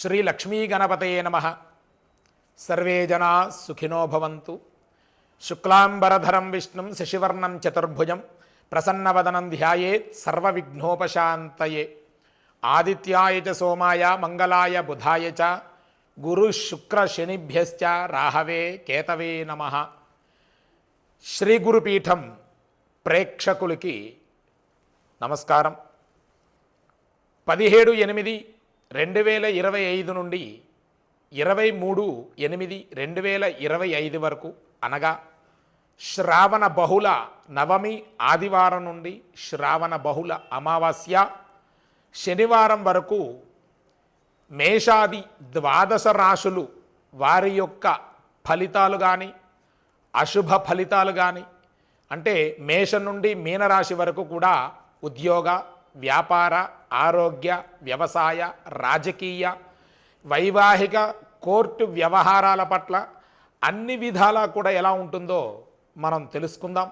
శ్రీ లక్ష్మీ గణపతయే నమ. సర్వే జనా సుఖినో భవంతు. శుక్లాంబరధరం విష్ణుం శశివర్ణం చతుర్భుజం ప్రసన్నవదనం ధ్యాయేత్ సర్వవిఘ్నోపశాంతయే. ఆదిత్యాయ చ సోమాయ మంగళాయ బుధాయ చ గురు శుక్ర శనిభ్యశ్చ రాహవే కేతవే నమ. శ్రీ గురుపీఠం ప్రేక్షకులకి నమస్కారం. పదిహేడు ఎనిమిది రెండు వేల ఇరవై ఐదు నుండి ఇరవై మూడు ఎనిమిది రెండు వేల ఇరవై ఐదు వరకు అనగా శ్రావణ బహుళ నవమి ఆదివారం నుండి శ్రావణ బహుళ అమావాస్య శనివారం వరకు మేషాది ద్వాదశ రాశులు వారి యొక్క ఫలితాలు కానీ అశుభ ఫలితాలు కానీ అంటే మేషం నుండి మీనరాశి వరకు కూడా ఉద్యోగ వ్యాపార ఆరోగ్య వ్యవసాయ రాజకీయ వైవాహిక కోర్టు వ్యవహారాల పట్ల అన్ని విధాలా కూడా ఎలా ఉంటుందో మనం తెలుసుకుందాం.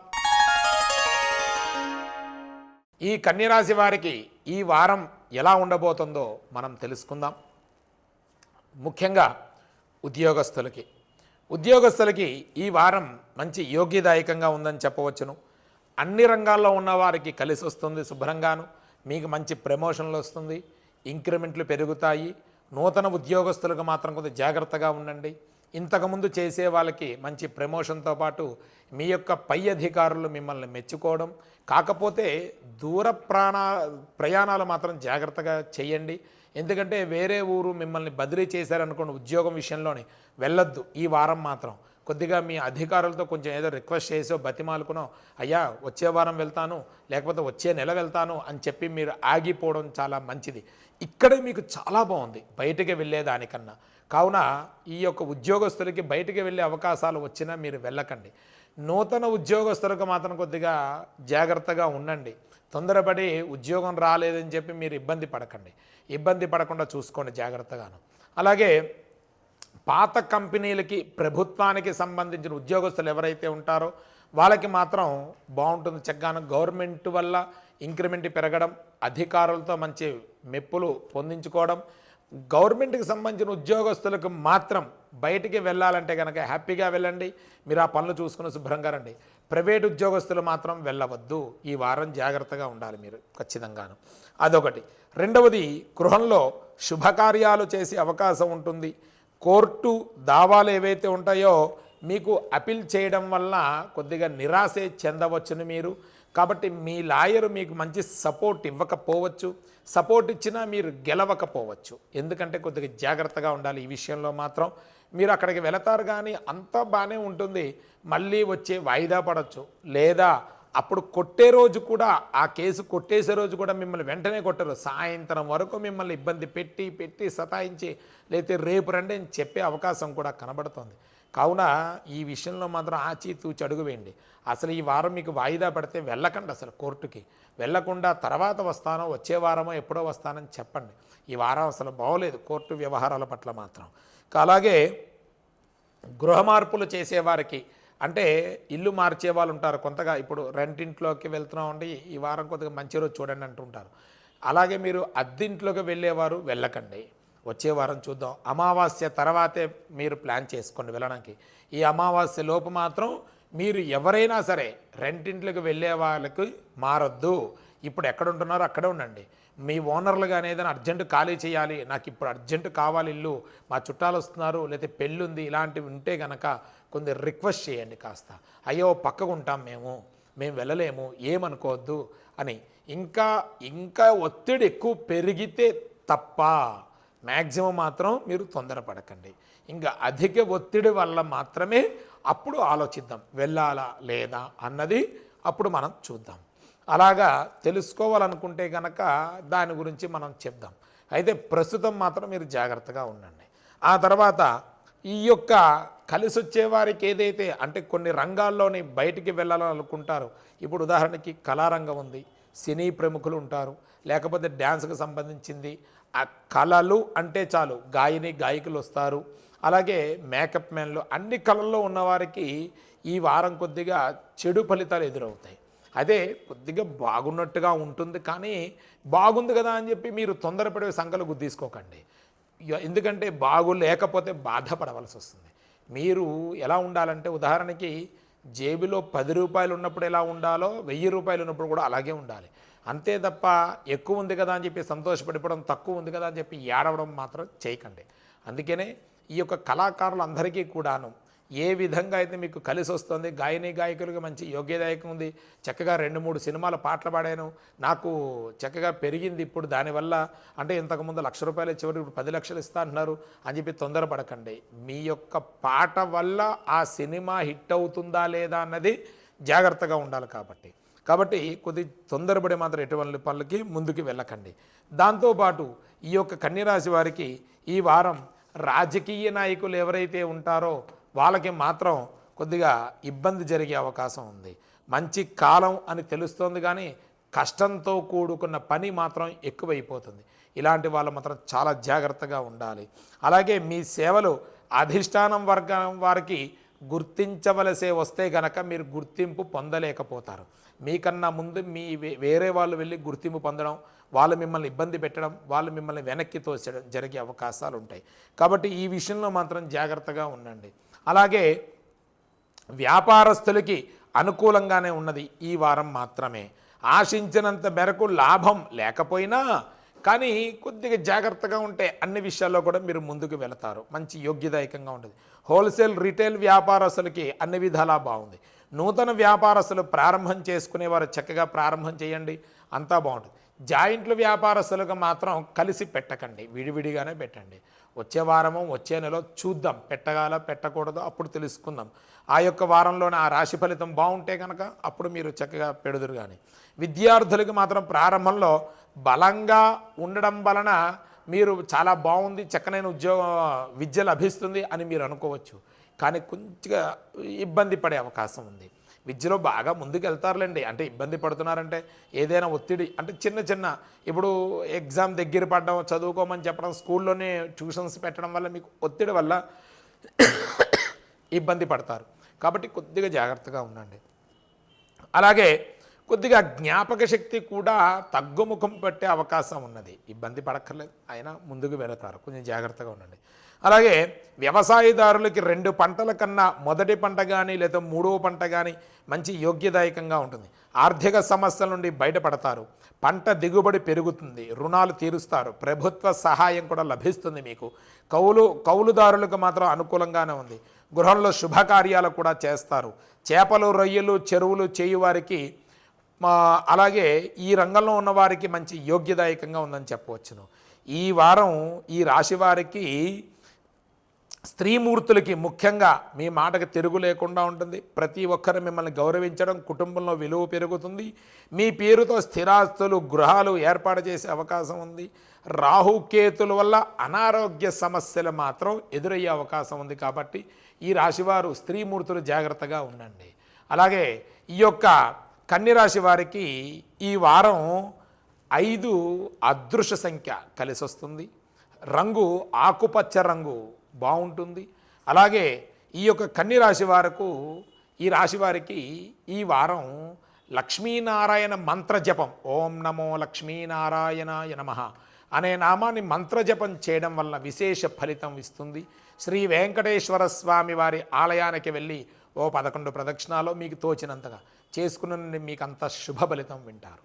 ఈ కన్యరాశి వారికి ఈ వారం ఎలా ఉండబోతుందో మనం తెలుసుకుందాం. ముఖ్యంగా ఉద్యోగస్తులకి. ఉద్యోగస్తులకి ఈ వారం మంచి యోగ్యదాయకంగా ఉందని చెప్పవచ్చును. అన్ని రంగాల్లో ఉన్న వారికి కలిసి వస్తుంది శుభ్రంగాను. మీకు మంచి ప్రమోషన్లు వస్తుంది ఇంక్రిమెంట్లు పెరుగుతాయి నూతన ఉద్యోగస్తులకు మాత్రం కొంచెం జాగ్రత్తగా ఉండండి. ఇంతకుముందు చేసే వాళ్ళకి మంచి ప్రమోషన్తో పాటు మీ యొక్క పై అధికారులు మిమ్మల్ని మెచ్చుకోవడం కాకపోతే దూర ప్రాణ ప్రయాణాలు మాత్రం జాగ్రత్తగా చేయండి. ఎందుకంటే వేరే ఊరు మిమ్మల్ని బదిలీ చేశారనుకోండి ఉద్యోగం విషయంలోని వెళ్ళొద్దు ఈ వారం మాత్రం. కొద్దిగా మీ అధికారులతో కొంచెం ఏదో రిక్వెస్ట్ చేసో బతిమాలుకునో అయ్యా వచ్చే వారం వెళ్తాను లేకపోతే వచ్చే నెల వెళ్తాను అని చెప్పి మీరు ఆగిపోవడం చాలా మంచిది. ఇక్కడే మీకు చాలా బాగుంది బయటికి వెళ్ళేదానికన్నా కావున ఈ యొక్క ఉద్యోగస్తులకి బయటికి వెళ్ళే అవకాశాలు వచ్చినా మీరు వెళ్ళకండి. నూతన ఉద్యోగస్తులకు మాత్రం కొద్దిగా జాగ్రత్తగా ఉండండి. తొందరపడి ఉద్యోగం రాలేదని చెప్పి మీరు ఇబ్బంది పడకండి. ఇబ్బంది పడకుండా చూసుకోండి జాగ్రత్తగాను. అలాగే పాత కంపెనీలకి ప్రభుత్వానికి సంబంధించిన ఉద్యోగస్తులు ఎవరైతే ఉంటారో వాళ్ళకి మాత్రం బాగుంటుంది చక్కగాను. గవర్నమెంట్ వల్ల ఇంక్రిమెంట్ పెరగడం అధికారులతో మంచి మెప్పులు పొందించుకోవడం గవర్నమెంట్కి సంబంధించిన ఉద్యోగస్తులకు మాత్రం బయటికి వెళ్ళాలంటే కనుక హ్యాపీగా వెళ్ళండి. మీరు ఆ పనులు చూసుకుని శుభ్రంగా రండి. ప్రైవేట్ ఉద్యోగస్తులు మాత్రం వెళ్ళవద్దు. ఈ వారం జాగ్రత్తగా ఉండాలి మీరు ఖచ్చితంగాను. అదొకటి. రెండవది గృహంలో శుభకార్యాలు చేసే అవకాశం ఉంటుంది. కోర్టు దావాలు ఏవైతే ఉంటాయో మీకు అపీల్ చేయడం వల్ల కొద్దిగా నిరాశే చెందవచ్చును మీరు. కాబట్టి మీ లాయర్ మీకు మంచి సపోర్ట్ ఇవ్వకపోవచ్చు. సపోర్ట్ ఇచ్చినా మీరు గెలవకపోవచ్చు. ఎందుకంటే కొద్దిగా జాగ్రత్తగా ఉండాలి ఈ విషయంలో మాత్రం. మీరు అక్కడికి వెళతారు కానీ అంతా బాగానే ఉంటుంది. మళ్ళీ వచ్చే వాయిదా పడవచ్చు లేదా అప్పుడు కొట్టే రోజు కూడా ఆ కేసు కొట్టేసే రోజు కూడా మిమ్మల్ని వెంటనే కొట్టరు. సాయంత్రం వరకు మిమ్మల్ని ఇబ్బంది పెట్టి పెట్టి సతాయించి లేకపోతే రేపు రండి అని చెప్పే అవకాశం కూడా కనబడుతోంది. కావున ఈ విషయంలో మాత్రం ఆచితూచి అడుగు వేయండి అసలు ఈ వారం మీకు వాయిదా పడితే వెళ్ళకండి అసలు కోర్టుకి. వెళ్ళకుండా తర్వాత వస్తానో వచ్చే వారమో ఎప్పుడో వస్తానని చెప్పండి. ఈ వారం అసలు బాగోలేదు కోర్టు వ్యవహారాల పట్ల మాత్రం. అలాగే గృహ మార్పులు చేసేవారికి అంటే ఇల్లు మార్చే వాళ్ళు ఉంటారు. కొంతగా ఇప్పుడు రెంటింట్లోకి వెళ్తున్నామండి ఈ వారం కొద్దిగా మంచి రోజు చూడండి అంటుంటారు. అలాగే మీరు అద్దింట్లోకి వెళ్ళేవారు వెళ్ళకండి. వచ్చే వారం చూద్దాం. అమావాస్య తర్వాతే మీరు ప్లాన్ చేసుకోండి వెళ్ళడానికి. ఈ అమావాస్య లోపు మాత్రం మీరు ఎవరైనా సరే రెంటింట్లోకి వెళ్ళే వాళ్ళకి మారొద్దు. ఇప్పుడు ఎక్కడ ఉంటున్నారో అక్కడే ఉండండి. మీ ఓనర్లు కానీ ఏదైనా అర్జెంటు ఖాళీ చేయాలి నాకు ఇప్పుడు అర్జెంటు కావాలి ఇల్లు మా చుట్టాలు వస్తున్నారు లేకపోతే పెళ్ళి ఉంది ఇలాంటివి ఉంటే కనుక కొంచెం రిక్వెస్ట్ చేయండి కాస్త. అయ్యో పక్కకు ఉంటాం మేము మేము వెళ్ళలేము ఏమనుకోవద్దు అని. ఇంకా ఇంకా ఒత్తిడి ఎక్కువ పెరిగితే తప్ప మ్యాక్సిమం మాత్రం మీరు తొందరపడకండి. ఇంకా అధిక ఒత్తిడి వల్ల మాత్రమే అప్పుడు ఆలోచిద్దాం వెళ్ళాలా లేదా అన్నది అప్పుడు మనం చూద్దాం. అలాగా తెలుసుకోవాలనుకుంటే కనుక దాని గురించి మనం చెప్దాం. అయితే ప్రస్తుతం మాత్రం మీరు జాగ్రత్తగా ఉండండి. ఆ తర్వాత ఈ యొక్క కలిసి వచ్చేవారికి ఏదైతే అంటే కొన్ని రంగాల్లోని బయటికి వెళ్ళాలని అనుకుంటారు ఇప్పుడు ఉదాహరణకి కళారంగం ఉంది సినీ ప్రముఖులు ఉంటారు లేకపోతే డ్యాన్స్కి సంబంధించింది ఆ కళలు అంటే చాలు గాయని గాయకులు వస్తారు అలాగే మేకప్ మ్యాన్లు అన్ని కళల్లో ఉన్నవారికి ఈ వారం కొద్దిగా చెడు ఫలితాలు ఎదురవుతాయి. అదే కొద్దిగా బాగున్నట్టుగా ఉంటుంది కానీ బాగుంది కదా అని చెప్పి మీరు తొందరపడే సంకలు గుద్దీసుకోకండి ఎందుకంటే బాగు లేకపోతే బాధపడవలసి వస్తుంది. మీరు ఎలా ఉండాలంటే ఉదాహరణకి జేబులో పది రూపాయలు ఉన్నప్పుడు ఎలా ఉండాలో వెయ్యి రూపాయలు ఉన్నప్పుడు కూడా అలాగే ఉండాలి. అంతే తప్ప ఎక్కువ ఉంది కదా అని చెప్పి సంతోషపడిపోవడం తక్కువ ఉంది కదా అని చెప్పి ఏడవడం మాత్రం చేయకండి. అందుకనే ఈ యొక్క కళాకారులందరికీ కూడాను ఏ విధంగా అయితే మీకు కలిసి వస్తుంది? గాయని గాయకులుగా మంచి యోగ్యదాయకం ఉంది. చక్కగా రెండు మూడు సినిమాల పాటలు పాడాను. నాకు చక్కగా పెరిగింది ఇప్పుడు. దానివల్ల అంటే ఇంతకుముందు లక్ష రూపాయలు చివరి ఇప్పుడు పది లక్షలు ఇస్తా అంటున్నారు అని చెప్పి తొందరపడకండి మీ యొక్క పాట వల్ల ఆ సినిమా హిట్ అవుతుందా లేదా అన్నది జాగ్రత్తగా ఉండాలి కాబట్టి. కాబట్టి కొద్ది తొందరపడి మాత్రం ఎటువంటి పనులకి ముందుకు వెళ్ళకండి. దాంతోపాటు ఈ యొక్క కన్యరాశి వారికి ఈ వారం రాజకీయ నాయకులు ఎవరైతే ఉంటారో వాళ్ళకి మాత్రం కొద్దిగా ఇబ్బంది జరిగే అవకాశం ఉంది. మంచి కాలం అని తెలుస్తోంది కానీ కష్టంతో కూడుకున్న పని మాత్రం ఎక్కువైపోతుంది. ఇలాంటి వాళ్ళు మాత్రం చాలా జాగ్రత్తగా ఉండాలి. అలాగే మీ సేవలు అధిష్టానం వర్గం వారికి గుర్తించవలసే వస్తే గనక మీరు గుర్తింపు పొందలేకపోతారు. మీకన్నా ముందు మీ వే- వేరే వాళ్ళు వెళ్ళి గుర్తింపు పొందడం వాళ్ళు మిమ్మల్ని ఇబ్బంది పెట్టడం వాళ్ళు మిమ్మల్ని వెనక్కి తోసడం జరిగే అవకాశాలు ఉంటాయి కాబట్టి ఈ విషయంలో మాత్రం జాగ్రత్తగా ఉండండి. అలాగే వ్యాపారస్తులకి అనుకూలంగానే ఉన్నది ఈ వారం మాత్రమే. ఆశించినంత మేరకు లాభం లేకపోయినా కానీ కొద్దిగా జాగ్రత్తగా ఉంటే అన్ని విషయాల్లో కూడా మీరు ముందుకు వెళతారు. మంచి యోగ్యదాయకంగా ఉంటుంది. హోల్సేల్ రీటైల్ వ్యాపారస్తులకి అన్ని విధాలా బాగుంది. నూతన వ్యాపారస్తులు ప్రారంభం చేసుకునేవారు చక్కగా ప్రారంభం చేయండి అంతా బాగుంటుంది. జాయింట్లు వ్యాపారస్తులకు మాత్రం కలిసి పెట్టకండి విడివిడిగానే పెట్టండి. వచ్చే వారము వచ్చే నెల చూద్దాం. పెట్టగాల పెట్టకూడదు అప్పుడు తెలుసుకుందాం. ఆ యొక్క వారంలోనే ఆ రాశి ఫలితం బాగుంటే కనుక అప్పుడు మీరు చక్కగా పెడుదురు కానీ విద్యార్థులకు మాత్రం ప్రారంభంలో బలంగా ఉండడం వలన మీరు చాలా బాగుంది చక్కనైన ఉద్యోగం విద్య లభిస్తుంది అని మీరు అనుకోవచ్చు. కానీ కొంచెంగా ఇబ్బంది పడే అవకాశం ఉంది. విద్యలో బాగా ముందుకు వెళ్తారులేండి అంటే ఇబ్బంది పడుతున్నారంటే ఏదైనా ఒత్తిడి అంటే చిన్న చిన్న ఇప్పుడు ఎగ్జామ్ దగ్గర పడడం చదువుకోమని చెప్పడం స్కూల్లోనే ట్యూషన్స్ పెట్టడం వల్ల మీకు ఒత్తిడి వల్ల ఇబ్బంది పడతారు. కాబట్టి కొద్దిగా జాగ్రత్తగా ఉండండి. అలాగే కొద్దిగా జ్ఞాపక శక్తి కూడా తగ్గుముఖం పట్టే అవకాశం ఉన్నది. ఇబ్బంది పడక్కర్లేదు. అయినా ముందుకు వెళతారు. కొంచెం జాగ్రత్తగా ఉండండి. అలాగే వ్యవసాయదారులకి రెండు పంటల కన్నా మొదటి పంట కానీ లేదా మూడవ పంట కానీ మంచి యోగ్యదాయకంగా ఉంటుంది. ఆర్థిక సమస్యల నుండి బయటపడతారు. పంట దిగుబడి పెరుగుతుంది. రుణాలు తీరుస్తారు. ప్రభుత్వ సహాయం కూడా లభిస్తుంది మీకు. కౌలు కౌలుదారులకు మాత్రం అనుకూలంగానే ఉంది. గృహంలో శుభకార్యాలు కూడా చేస్తారు. చేపలు రొయ్యలు చెరువులు చేయువారికి మా అలాగే ఈ రంగంలో ఉన్నవారికి మంచి యోగ్యదాయకంగా ఉందని చెప్పవచ్చును. ఈ వారం ఈ రాశి వారికి స్త్రీమూర్తులకి ముఖ్యంగా మీ మాటకు తిరుగు లేకుండా ఉంటుంది. ప్రతి ఒక్కరు మిమ్మల్ని గౌరవించడం కుటుంబంలో విలువ పెరుగుతుంది. మీ పేరుతో స్థిరాస్తులు గృహాలు ఏర్పాటు చేసే అవకాశం ఉంది. రాహుకేతుల వల్ల అనారోగ్య సమస్యలు మాత్రం ఎదురయ్యే అవకాశం ఉంది కాబట్టి ఈ రాశివారు స్త్రీమూర్తులు జాగ్రత్తగా ఉండండి. అలాగే ఈ యొక్క కన్యరాశి వారికి ఈ వారం ఐదు అదృశ్య సంఖ్య కలిసి వస్తుంది రంగు ఆకుపచ్చ రంగు బాగుంటుంది. అలాగే ఈ యొక్క కన్ని రాశి వారకు ఈ రాశి వారికి ఈ వారం లక్ష్మీనారాయణ మంత్ర జపం. ఓం నమో లక్ష్మీనారాయణాయ నమ అనే నామాన్ని మంత్రజపం చేయడం వల్ల విశేష ఫలితం ఇస్తుంది. శ్రీ వెంకటేశ్వర స్వామి వారి ఆలయానికి వెళ్ళి ఓ పదకొండు ప్రదక్షిణాలో మీకు తోచినంతగా చేసుకున్న మీకు అంత శుభ ఫలితం వింటారు.